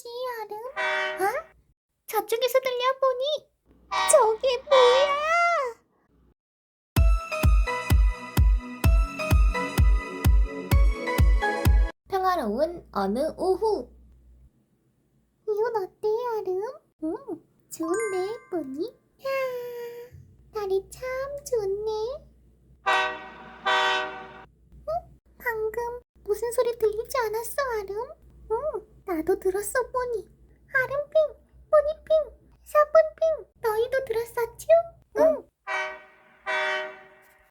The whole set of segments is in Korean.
거지, 아름? 어? 저쪽에서 들려보니 저게 뭐야? 평화로운 어느 오후 이건 어때, 아름? 응, 좋은데, 보니? 야, 날이 참 좋네. 응? 방금 무슨 소리 들리지 않았어, 아름? 응, 나도 들었어, 보니. 아름핑, 보니핑, 사본핑, 너희도 들었었죠? 응.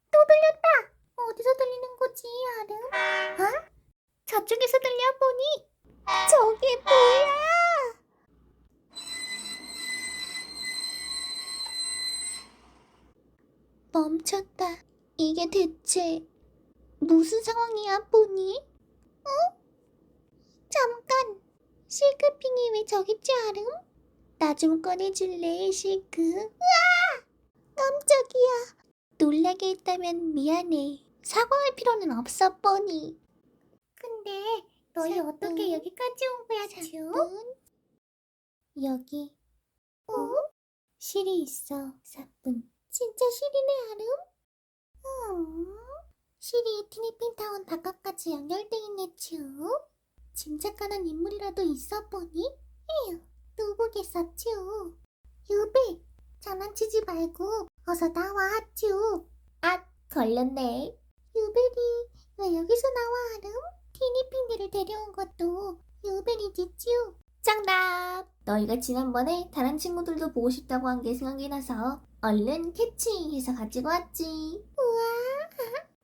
또 들렸다. 어디서 들리는 거지, 아름? 어? 저쪽에서 들려 보니 저게 뭐야? 멈췄다. 이게 대체 무슨 상황이야, 보니? 어? 잠깐. 실크핑이 왜 저기지, 아름? 나좀 꺼내줄래, 실크? 으아! 깜짝이야. 놀라게 했다면 미안해. 사과할 필요는 없어, 뻔히. 근데 너희 사뿐. 어떻게 여기까지 온 거야, 쭈? 여기. 어? 실이 있어, 사뿐. 진짜 실이네, 아름? 어? 실이 티니핑타운 바깥까지 연결돼 있네, 쭈. 짐작가는 인물이라도 있어 보니? 에휴, 누구겠어, 쭈. 유배, 장난치지 말고 어서 나와, 쭈. 아, 걸렸네. 유벨이 왜 여기서 나와, 아름? 티니핑들을 데려온 것도 유벨이지, 쭈. 정답! 너희가 지난번에 다른 친구들도 보고 싶다고 한 게 생각이 나서 얼른 캐치해서 가지고 왔지. 우와,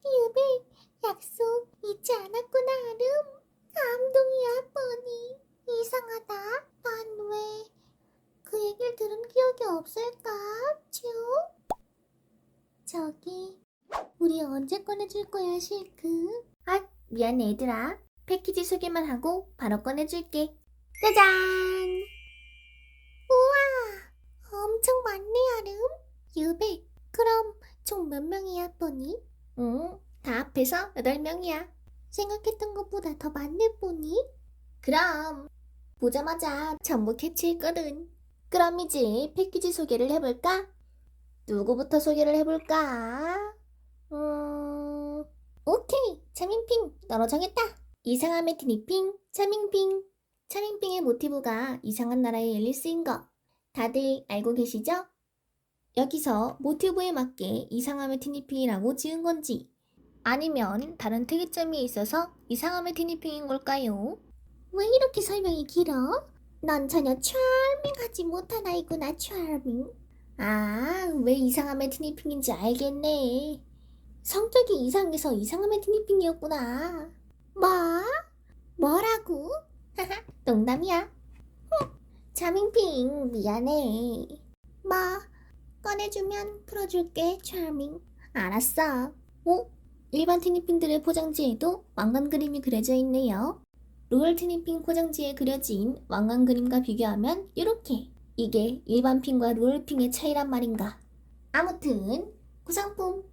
유벨, 약속 잊지 않았구나, 아름. 감동이야, 뻔히. 이상하다. 난 왜 그 얘기를 들은 기억이 없을까, 쭈? 저기, 우리 언제 꺼내줄 거야, 실크? 아, 미안해, 얘들아. 패키지 소개만 하고 바로 꺼내줄게. 짜잔! 우와! 엄청 많네, 아름. 유배, 그럼 총 몇 명이야, 뽀니? 응, 다 합해서 8명이야. 생각했던 것보다 더 많네, 뽀니? 그럼, 보자마자 전부 캐치했거든. 그럼 이제 패키지 소개를 해볼까? 누구부터 소개를 해볼까? 음, 오케이, 차밍핑, 너로 정했다. 이상함의 티니핑, 차밍핑. 차밍핑의 모티브가 이상한 나라의 앨리스인 거 다들 알고 계시죠? 여기서 모티브에 맞게 이상함의 티니핑이라고 지은 건지 아니면 다른 특이점이 있어서 이상함의 티니핑인 걸까요? 왜 이렇게 설명이 길어? 넌 전혀 charming하지 못한 아이구나, charming. 아, 왜 이상함의 티니핑인지 알겠네. 성격이 이상해서 이상함의 티니핑이었구나. 뭐? 뭐라고? 농담이야. 어, 자밍핑 미안해. 뭐 꺼내주면 풀어줄게 차밍. 알았어. 어? 일반 티니핑들의 포장지에도 왕관 그림이 그려져 있네요. 로열 티니핑 포장지에 그려진 왕관 그림과 비교하면 이렇게. 이게 일반 핑과 로열 핑의 차이란 말인가. 아무튼 구성품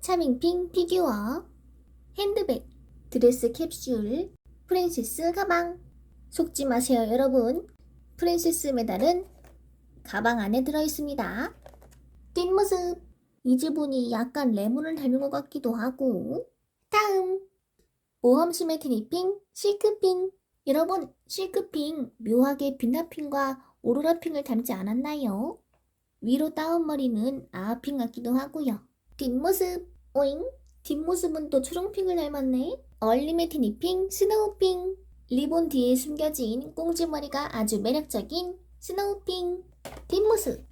차밍핑 피규어 핸드백 드레스 캡슐 프린세스 가방 속지 마세요, 여러분. 프린세스 메달은 가방 안에 들어있습니다. 뒷모습. 이 지분이 약간 레몬을 닮은 것 같기도 하고. 다음. 모험심의 티니핑, 실크핑. 여러분, 실크핑 묘하게 빛나핑과 오로라핑을 닮지 않았나요? 위로 따온 머리는 아아핑 같기도 하고요. 뒷모습. 오잉? 뒷모습은 또 초롱핑을 닮았네. 얼림의 티니핑, 스노우핑. 리본 뒤에 숨겨진 꽁지머리가 아주 매력적인 스노우핑 뒷모습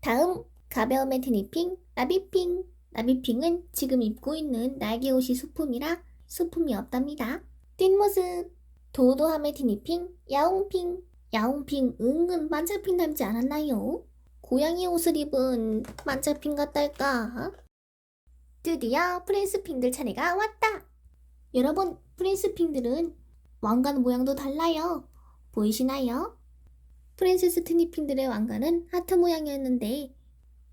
다음 가벼움의 티니핑 나비핑 나비핑은 지금 입고 있는 날개 옷이 소품이라 소품이 없답니다 뒷모습 도도함의 티니핑 야옹핑 야옹핑 은근 만차핑 닮지 않았나요? 고양이 옷을 입은 만차핑 같달까? 드디어 프린스핑들 차례가 왔다 여러분 프린스핑들은 왕관 모양도 달라요. 보이시나요? 프린세스 티니핑들의 왕관은 하트 모양이었는데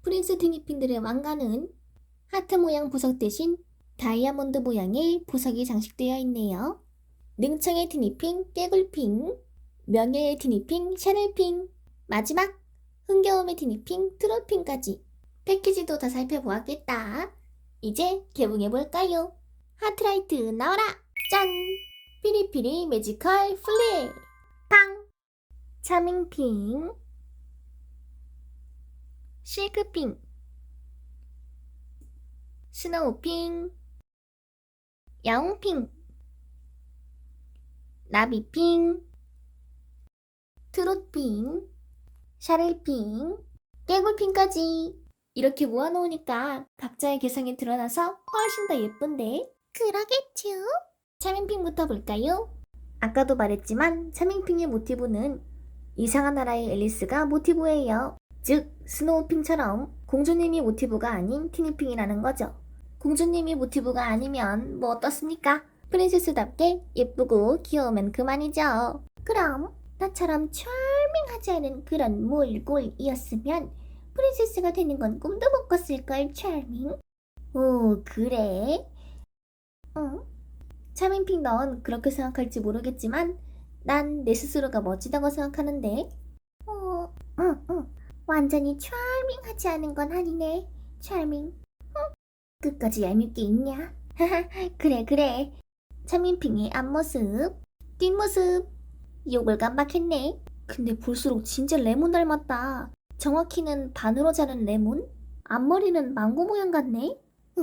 프린스 티니핑들의 왕관은 하트 모양 보석 대신 다이아몬드 모양의 보석이 장식되어 있네요. 능청의 티니핑, 깨굴핑 명예의 티니핑, 샤넬핑, 마지막 흥겨움의 티니핑, 트롯핑까지 패키지도 다 살펴보았겠다. 이제 개봉해볼까요? 하트라이트 나와라! 짠! 피리피리 매지컬 플레이! 팡! 차밍핑 실크핑 스노우핑. 야옹핑. 나비핑. 트롯핑. 샤를핑. 깨굴핑까지. 이렇게 모아놓으니까 각자의 개성이 드러나서 훨씬 더 예쁜데? 그러겠죠. 차밍핑부터 볼까요? 아까도 말했지만 차밍핑의 모티브는 이상한 나라의 앨리스가 모티브예요 즉 스노우핑처럼 공주님이 모티브가 아닌 티니핑이라는 거죠 공주님이 모티브가 아니면 뭐 어떻습니까? 프린세스답게 예쁘고 귀여우면 그만이죠. 그럼 나처럼 charming하지 않은 그런 몰골이었으면 프린세스가 되는 건 꿈도 못 꿨을걸, charming. 오, 그래? 응? 차밍핑 넌 그렇게 생각할지 모르겠지만 난 내 스스로가 멋지다고 생각하는데 어, 응, 응. 완전히 charming하지 않은 건 아니네, charming. 끝까지 얄밉게 있냐? 그래 그래. 차민핑의 앞모습. 뒷모습. 욕을 깜빡했네. 근데 볼수록 진짜 레몬 닮았다. 정확히는 반으로 자른 레몬? 앞머리는 망고 모양 같네. 으,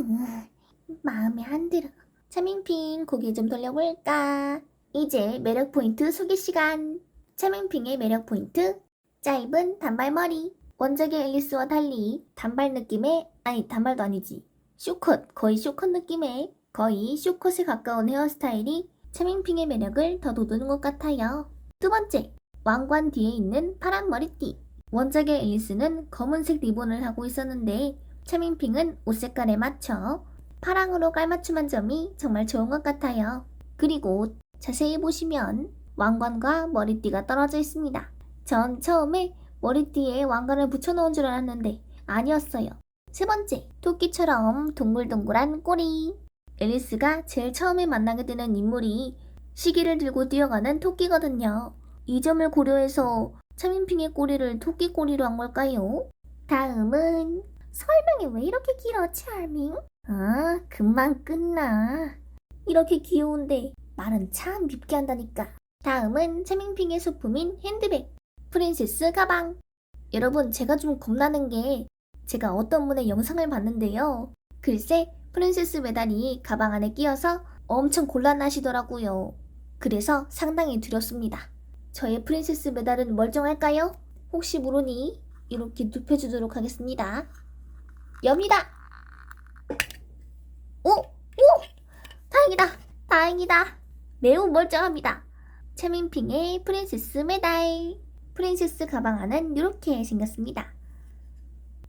마음에 안 들어. 차민핑 고개 좀 돌려볼까? 이제 매력 포인트 소개 시간. 차민핑의 매력 포인트 짧은 단발머리 원작의 앨리스와 달리 단발 느낌의 아니 단발도 아니지 쇼컷, 거의 쇼컷 느낌의 거의 쇼컷에 가까운 헤어스타일이 차밍핑의 매력을 더 돋우는 것 같아요. 두 번째, 왕관 뒤에 있는 파란 머리띠. 원작의 앨리스는 검은색 리본을 하고 있었는데 차밍핑은 옷 색깔에 맞춰 파랑으로 깔맞춤한 점이 정말 좋은 것 같아요. 그리고 자세히 보시면 왕관과 머리띠가 떨어져 있습니다. 전 처음에 머리띠에 왕관을 붙여놓은 줄 알았는데 아니었어요. 세 번째, 토끼처럼 동글동글한 꼬리. 앨리스가 제일 처음에 만나게 되는 인물이 시계를 들고 뛰어가는 토끼거든요. 이 점을 고려해서 차민핑의 꼬리를 토끼 꼬리로 한 걸까요? 다음은 설명이 왜 이렇게 길어, 차밍? 아, 금방 끝나. 이렇게 귀여운데 말은 참 밉게 한다니까. 다음은 차밍핑의 소품인 핸드백, 프린세스 가방. 여러분, 제가 좀 겁나는 게 제가 어떤 분의 영상을 봤는데요. 글쎄, 프린세스 메달이 가방 안에 끼어서 엄청 곤란하시더라고요. 그래서 상당히 두렵습니다. 저의 프린세스 메달은 멀쩡할까요? 혹시 모르니 이렇게 눕혀주도록 하겠습니다. 엽니다! 오! 오! 다행이다! 다행이다! 매우 멀쩡합니다. 채민핑의 프린세스 메달. 프린세스 가방 안은 이렇게 생겼습니다.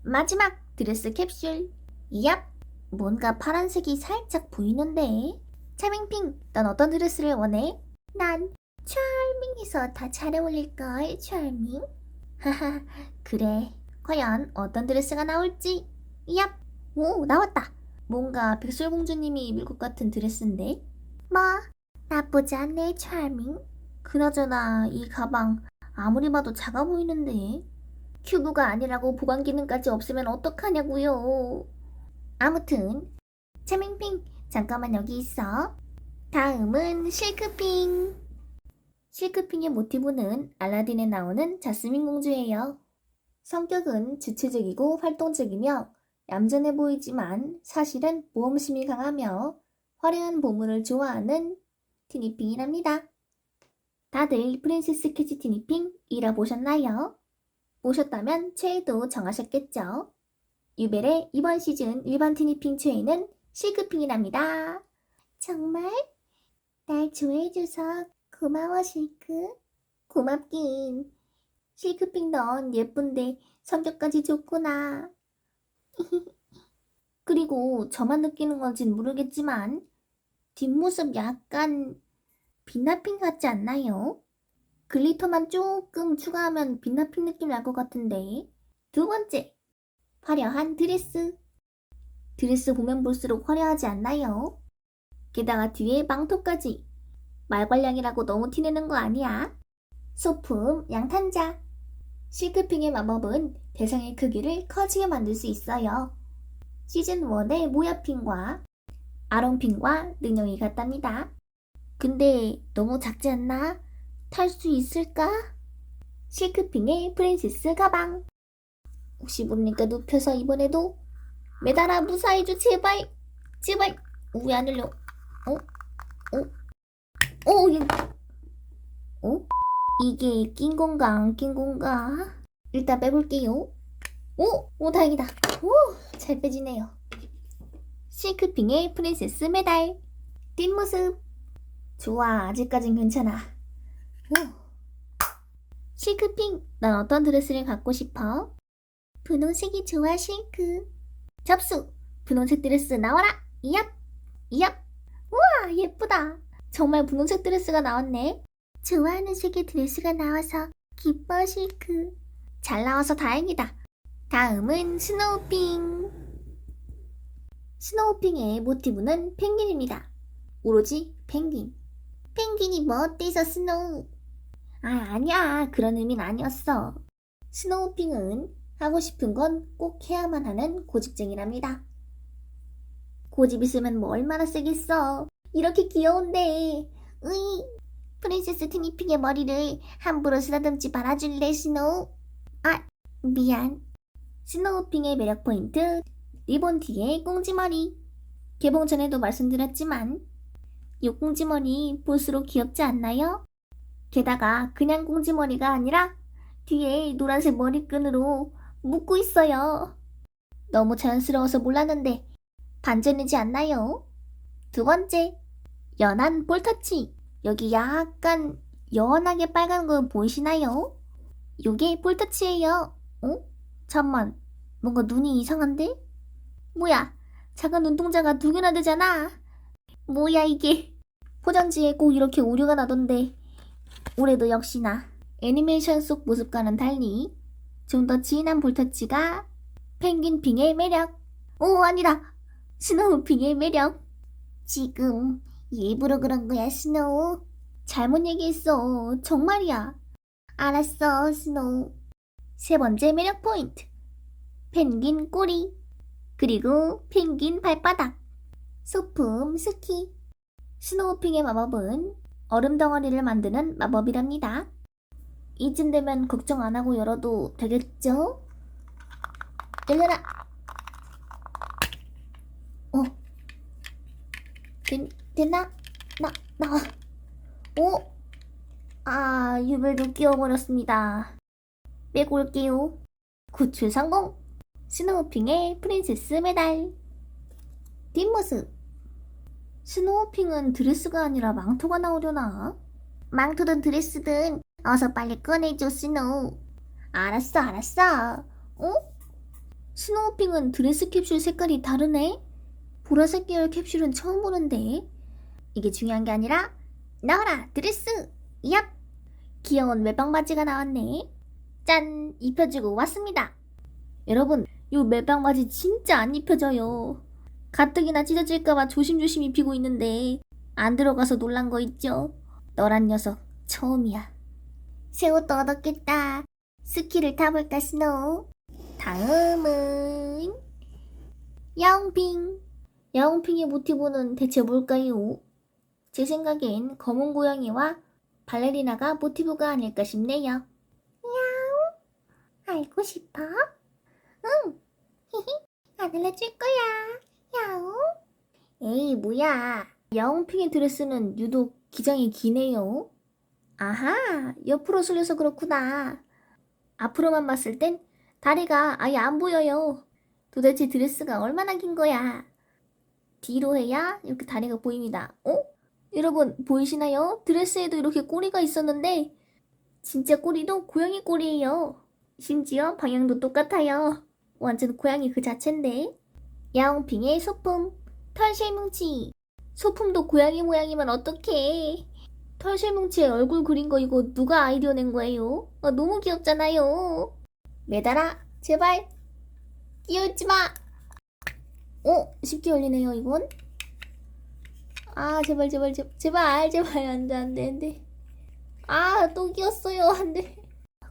마지막 드레스 캡슐. 얍! 뭔가 파란색이 살짝 보이는데. 차밍핑, 넌 어떤 드레스를 원해? 난 charming해서 다 잘 어울릴걸, charming. 하하, 그래. 과연 어떤 드레스가 나올지? 얍! 오, 나왔다. 뭔가 백설공주님이 입을 것 같은 드레스인데. 뭐, 나쁘지 않네, charming. 그나저나 이 가방 아무리 봐도 작아 보이는데. 큐브가 아니라고 보관 기능까지 없으면 어떡하냐고요. 아무튼 차밍핑 잠깐만 여기 있어. 다음은 실크핑. 실크핑의 모티브는 알라딘에 나오는 자스민 공주예요. 성격은 주체적이고 활동적이며 얌전해 보이지만 사실은 모험심이 강하며 화려한 보물을 좋아하는 티니핑이랍니다. 다들 프린세스 캐치 티니핑 잃어보셨나요? 보셨다면 최애도 정하셨겠죠? 유벨의 이번 시즌 일반 티니핑 최애는 실크핑이랍니다. 정말? 날 좋아해줘서 고마워 실크. 고맙긴. 실크핑 넌 예쁜데 성격까지 좋구나. 그리고 저만 느끼는 건진 모르겠지만 뒷모습 약간 빛나핑 같지 않나요? 글리터만 조금 추가하면 빛나핑 느낌 날 것 같은데. 두 번째, 화려한 드레스. 드레스 보면 볼수록 화려하지 않나요? 게다가 뒤에 망토까지. 말괄량이라고 너무 티내는 거 아니야? 소품 양탄자. 실크핑의 마법은 대상의 크기를 커지게 만들 수 있어요. 시즌 1의 모야핑과 아롱핑과 능력이 같답니다. 근데 너무 작지 않나? 탈 수 있을까? 실크핑의 프린세스 가방. 혹시 모르니까 눕혀서 이번에도 매달아 무사해줘 제발 제발 왜안 흘려 어? 어? 어? 이- 어? 이게 낀 건가 안 낀 건가? 일단 빼볼게요 오! 오 다행이다 오! 잘 빼지네요 실크핑의 프린세스 메달 뒷모습 좋아 아직까진 괜찮아. 오. 실크핑 넌 어떤 드레스를 갖고 싶어? 분홍색이 좋아 실크. 접수! 분홍색 드레스 나와라! 이얍! 이얍! 우와 예쁘다. 정말 분홍색 드레스가 나왔네. 좋아하는 색의 드레스가 나와서 기뻐 실크. 잘 나와서 다행이다. 다음은 스노우핑. 스노우핑의 모티브는 펭귄입니다. 오로지 펭귄 펭귄이 뭐 어때서 스노우 아 아니야 그런 의미는 아니었어 스노우핑은 하고 싶은 건 꼭 해야만 하는 고집쟁이랍니다. 고집 있으면 뭐 얼마나 세겠어. 이렇게 귀여운데. 으이. 프린세스 티니핑의 머리를 함부로 쓰다듬지 말아줄래, 스노우? 아, 미안. 스노우핑의 매력 포인트, 리본 티의 꽁지머리. 개봉 전에도 말씀드렸지만, 이 꽁지머리 볼수록 귀엽지 않나요? 게다가 그냥 꽁지머리가 아니라 뒤에 노란색 머리끈으로 묶고 있어요. 너무 자연스러워서 몰랐는데 반전이지 않나요? 두 번째, 연한 볼터치. 여기 약간 연하게 빨간 거 보이시나요? 요게 볼터치예요. 어? 잠만, 뭔가 눈이 이상한데? 뭐야, 작은 눈동자가 두 개나 되잖아. 뭐야 이게? 포장지에 꼭 이렇게 오류가 나던데 올해도 역시나 애니메이션 속 모습과는 달리 좀 더 진한 볼터치가 펭귄 핑의 매력. 오, 아니다. 스노우 핑의 매력. 지금 일부러 그런 거야, 스노우. 잘못 얘기했어. 정말이야. 알았어, 스노우. 세 번째 매력 포인트. 펭귄 꼬리. 그리고 펭귄 발바닥. 소품 스키. 스노우핑의 마법은 얼음 덩어리를 만드는 마법이랍니다. 이쯤 되면 걱정 안 하고 열어도 되겠죠? 열려라! 어? 된, 됐나? 나, 나와. 오! 아, 유벨도 끼워버렸습니다. 빼고 올게요. 구출 성공! 스노우핑의 프린세스 메달. 뒷모습. 스노우핑은 드레스가 아니라 망토가 나오려나? 망토든 드레스든 어서 빨리 꺼내줘, 스노우. 알았어, 알았어. 어? 스노우핑은 드레스 캡슐 색깔이 다르네? 보라색 계열 캡슐은 처음 보는데. 이게 중요한 게 아니라, 나와라, 드레스! 얍! 귀여운 멜빵 바지가 나왔네. 짠! 입혀주고 왔습니다. 여러분, 요 멜빵 바지 진짜 안 입혀져요. 가뜩이나 찢어질까봐 조심조심 입히고 있는데, 안 들어가서 놀란 거 있죠? 너란 녀석, 처음이야. 새 옷도 얻었겠다. 스키를 타볼까, 스노우? 다음은 야옹핑. 야옹핑의 모티브는 대체 뭘까요? 제 생각엔 검은 고양이와 발레리나가 모티브가 아닐까 싶네요. 야옹? 알고 싶어? 응. 히히. 안 알려줄 거야. 야옹? 에이, 뭐야. 야옹핑의 드레스는 유독 기장이 기네요. 아하, 옆으로 쓸려서 그렇구나. 앞으로만 봤을 땐 다리가 아예 안 보여요. 도대체 드레스가 얼마나 긴 거야? 뒤로 해야 이렇게 다리가 보입니다. 어? 여러분, 보이시나요? 드레스에도 이렇게 꼬리가 있었는데, 진짜 꼬리도 고양이 꼬리예요. 심지어 방향도 똑같아요. 완전 고양이 그 자체인데. 야옹핑의 소품, 털실뭉치. 소품도 고양이 모양이면 어떡해. 털실뭉치에 얼굴 그린 거 이거 누가 아이디어 낸 거예요? 아, 너무 귀엽잖아요. 매달아, 제발. 끼우지 마. 어, 쉽게 열리네요, 이건. 아, 제발, 제발, 제발, 제발, 제발, 안 돼, 안 돼, 안 돼. 아, 또 끼었어요. 안 돼.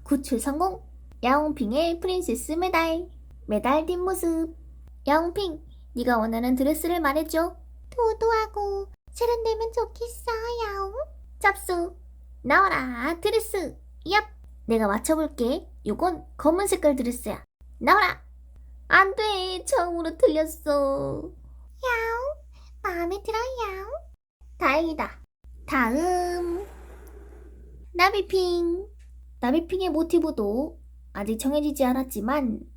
구출 성공. 야옹핑의 프린세스 메달. 메달 뒷모습. 야옹핑, 네가 원하는 드레스를 말해줘. 도도하고 세련되면 좋겠어, 야옹. 짭수. 나와라, 드레스. 얍. 내가 맞춰볼게. 요건 검은 색깔 드레스야. 나와라. 안 돼. 처음으로 틀렸어. 야옹. 마음에 들어, 야옹. 다행이다. 다음. 나비핑. 나비핑의 모티브도 아직 정해지지 않았지만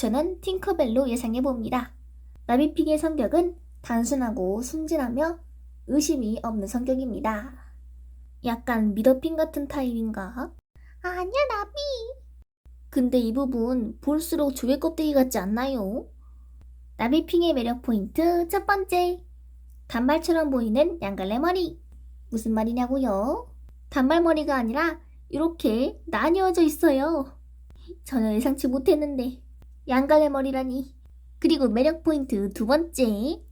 저는 팅커벨로 예상해 봅니다. 나비핑의 성격은 단순하고 순진하며 의심이 없는 성격입니다. 약간 미더핑 같은 타입인가? 아니야, 나비. 근데 이 부분 볼수록 조개 껍데기 같지 않나요? 나비핑의 매력 포인트 첫 번째. 단발처럼 보이는 양갈래 머리. 무슨 말이냐고요? 단발머리가 아니라 이렇게 나뉘어져 있어요. 전혀 예상치 못했는데 양갈래 머리라니. 그리고 매력 포인트 두 번째.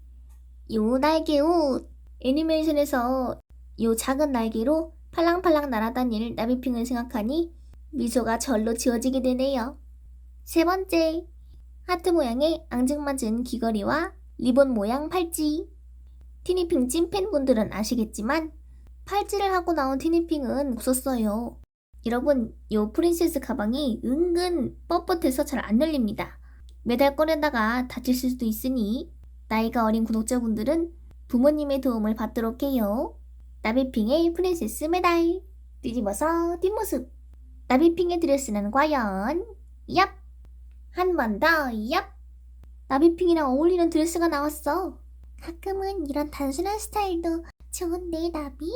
요 날개 옷. 애니메이션에서 요 작은 날개로 팔랑팔랑 날아다닐 나비핑을 생각하니 미소가 절로 지어지게 되네요. 세 번째. 하트 모양의 앙증맞은 귀걸이와 리본 모양 팔찌. 티니핑 찐팬분들은 아시겠지만 팔찌를 하고 나온 티니핑은 없었어요. 여러분, 요 프린세스 가방이 은근 뻣뻣해서 잘 안 열립니다. 매달 꺼내다가 다칠 수도 있으니 나이가 어린 구독자분들은 부모님의 도움을 받도록 해요. 나비핑의 프린세스 메달 뒤집어서 뒷모습 나비핑의 드레스는 과연 얍! 한 번 더 얍! 나비핑이랑 어울리는 드레스가 나왔어. 가끔은 이런 단순한 스타일도 좋은데 나비?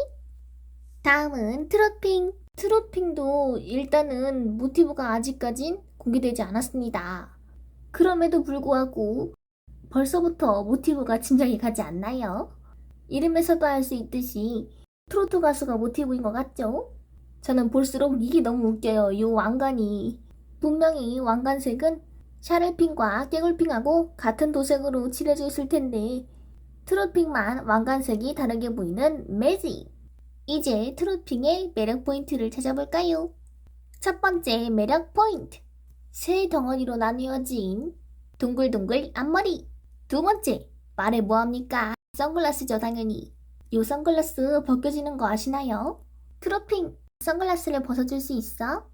다음은 트롯핑. 트롯핑도 일단은 모티브가 아직까진 공개되지 않았습니다. 그럼에도 불구하고 벌써부터 모티브가 짐작이 가지 않나요? 이름에서도 알 수 있듯이 트로트 가수가 모티브인 것 같죠? 저는 볼수록 이게 너무 웃겨요. 요 왕관이. 분명히 왕관색은 샤를핑과 깨굴핑하고 같은 도색으로 칠해져 있을 텐데 트롯핑만 왕관색이 다르게 보이는 매직. 이제 트롯핑의 매력 포인트를 찾아볼까요? 첫 번째 매력 포인트. 세 덩어리로 나뉘어진 둥글둥글 앞머리. 두 번째, 말해 뭐합니까? 선글라스죠, 당연히. 요 선글라스 벗겨지는 거 아시나요? 트롯핑, 선글라스를 벗어줄 수 있어?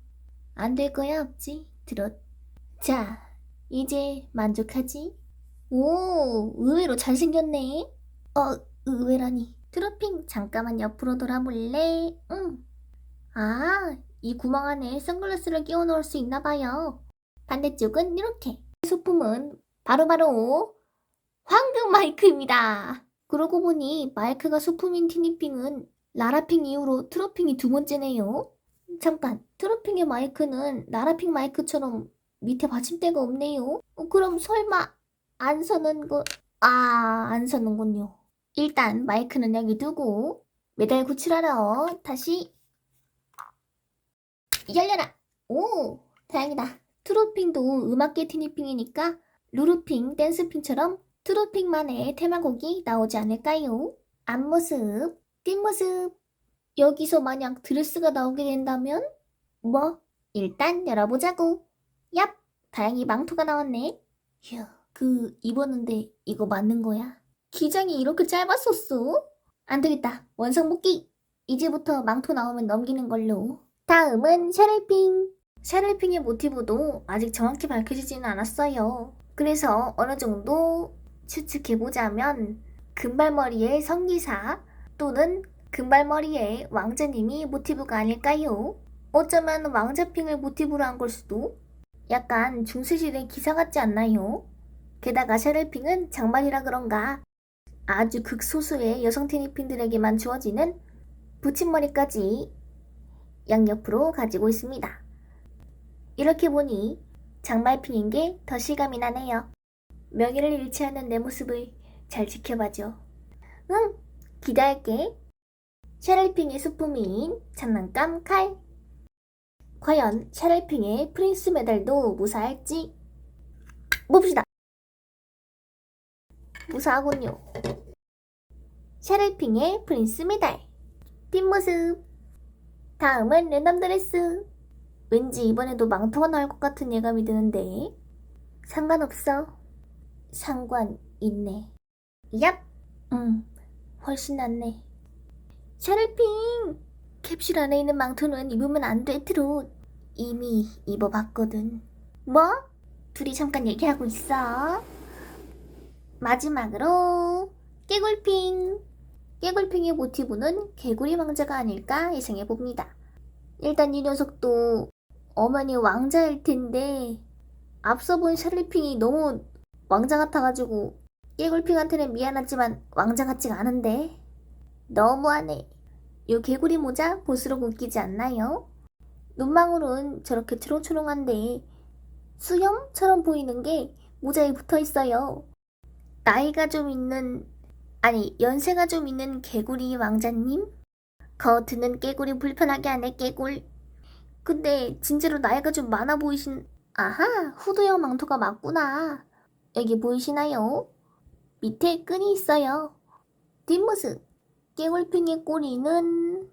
안 될 거야, 없지? 트롯. 자, 이제 만족하지? 오, 의외로 잘생겼네. 어, 의외라니. 트로핑, 잠깐만 옆으로 돌아볼래? 응. 아, 이 구멍 안에 선글라스를 끼워 넣을 수 있나 봐요. 반대쪽은 이렇게. 소품은 바로 바로 황금 마이크입니다. 그러고 보니 마이크가 소품인 티니핑은 라라핑 이후로 트로핑이 두 번째네요. 잠깐, 트로핑의 마이크는 라라핑 마이크처럼 밑에 받침대가 없네요. 어, 그럼 설마 안 서는 거, 아, 안 서는군요. 일단 마이크는 여기 두고 메달 구출하러 다시 열려라. 오, 다행이다. 트로핑도 음악계 티니핑이니까 루루핑, 댄스핑처럼 트로핑만의 테마곡이 나오지 않을까요? 앞모습, 뒷모습. 여기서 만약 드레스가 나오게 된다면? 뭐, 일단 열어보자고. 얍, 다행히 망토가 나왔네. 휴, 그 입었는데 이거 맞는 거야? 기장이 이렇게 짧았었어? 안 되겠다. 원상 복귀. 이제부터 망토 나오면 넘기는 걸로. 다음은 샤를핑. 샤를핑의 모티브도 아직 정확히 밝혀지지는 않았어요. 그래서 어느 정도 추측해보자면 금발머리의 성기사 또는 금발머리의 왕자님이 모티브가 아닐까요? 어쩌면 왕자핑을 모티브로 한 걸 수도? 약간 중세시대 기사 같지 않나요? 게다가 샤를핑은 장발이라 그런가 아주 극소수의 여성 티니핑들에게만 주어지는 붙임머리까지 양옆으로 가지고 있습니다. 이렇게 보니 장발핑인 게 더 실감이 나네요. 명예를 잃지 않는 내 모습을 잘 지켜봐줘. 응, 기대할게. 샤를핑의 소품인 장난감 칼. 과연 샤를핑의 프린스 메달도 무사할지 봅시다. 무사하군요. 샤를핑의 프린스 메달. 뒷모습. 다음은 랜덤 드레스. 왠지 이번에도 망토가 나올 것 같은 예감이 드는데. 상관없어. 상관 있네. 얍! 응, 훨씬 낫네. 샤를핑! 캡슐 안에 있는 망토는 입으면 안 돼, 트롯. 이미 입어봤거든. 뭐? 둘이 잠깐 얘기하고 있어. 마지막으로, 깨굴핑. 깨굴핑의 모티브는 개구리 왕자가 아닐까 예상해 봅니다. 일단 이 녀석도 어머니 왕자일 텐데, 앞서 본 샤를핑이 너무 왕자 같아가지고, 깨굴핑한테는 미안하지만 왕자 같지가 않은데. 너무하네. 요 개구리 모자 보스로 웃기지 않나요? 눈망울은 저렇게 초롱초롱한데 수염처럼 보이는 게 모자에 붙어 있어요. 나이가 좀 있는, 아니, 연세가 좀 있는 개구리 왕자님? 겉은 깨구리 불편하게 하네, 깨굴. 근데 진짜로 나이가 좀 많아 보이신, 아하, 후드형 망토가 맞구나. 여기 보이시나요? 밑에 끈이 있어요. 뒷모습. 깨굴핑의 꼬리는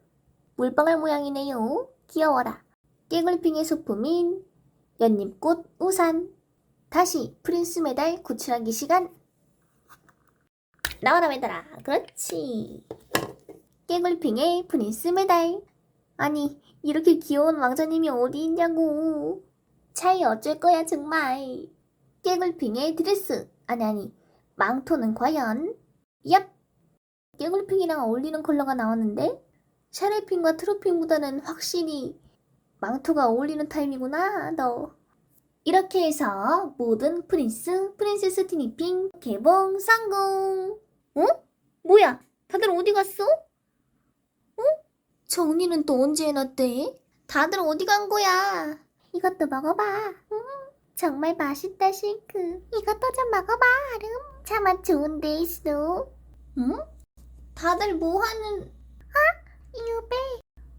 물방울 모양이네요. 귀여워라. 깨굴핑의 소품인 연잎꽃 우산. 다시 프린스 메달 구출하기 시간. 나와라 메달아. 그렇지. 깨굴핑의 프린스 메달. 아니, 이렇게 귀여운 왕자님이 어디 있냐고. 차이 어쩔 거야, 정말. 깨굴핑의 드레스. 아니, 아니. 망토는 과연? 얍! 깨굴핑이랑 어울리는 컬러가 나왔는데 샤넬핑과 트로핑보다는 확실히 망토가 어울리는 타임이구나 너 이렇게 해서 모든 프린스, 프린세스 티니핑 개봉 성공 어? 뭐야 다들 어디 갔어? 어? 정리는 또 언제 해놨대? 다들 어디 간 거야? 이것도 먹어봐 음, 정말 맛있다 실크 이것도 좀 먹어봐 아름 차맛 좋은데 있어 응? 다들 뭐 하는 아? 유배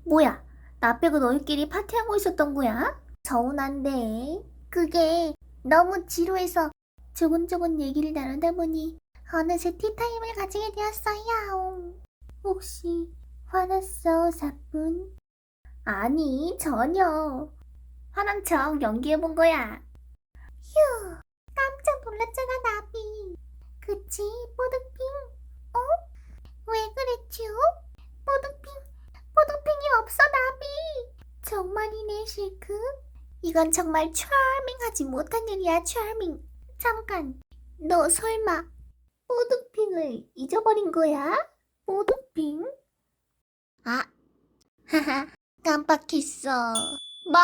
뭐야 나 빼고 너희끼리 파티하고 있었던 거야? 서운한데 그게 너무 지루해서 조곤조곤 얘기를 나누다 보니 어느새 티타임을 가지게 되었어요 혹시 화났어 사뿐? 아니 전혀 화난 척 연기해본 거야 휴 깜짝 놀랐잖아 나비 그치 뽀드핑 어? 왜 그랬죠? 뽀드핑, 뽀드핑이 없어, 나비. 정말이네, 실크. 이건 정말 charming하지 못한 일이야, charming. 잠깐, 너 설마 뽀드핑을 잊어버린 거야? 뽀드핑? 아, 하하, 깜빡했어. 뭐?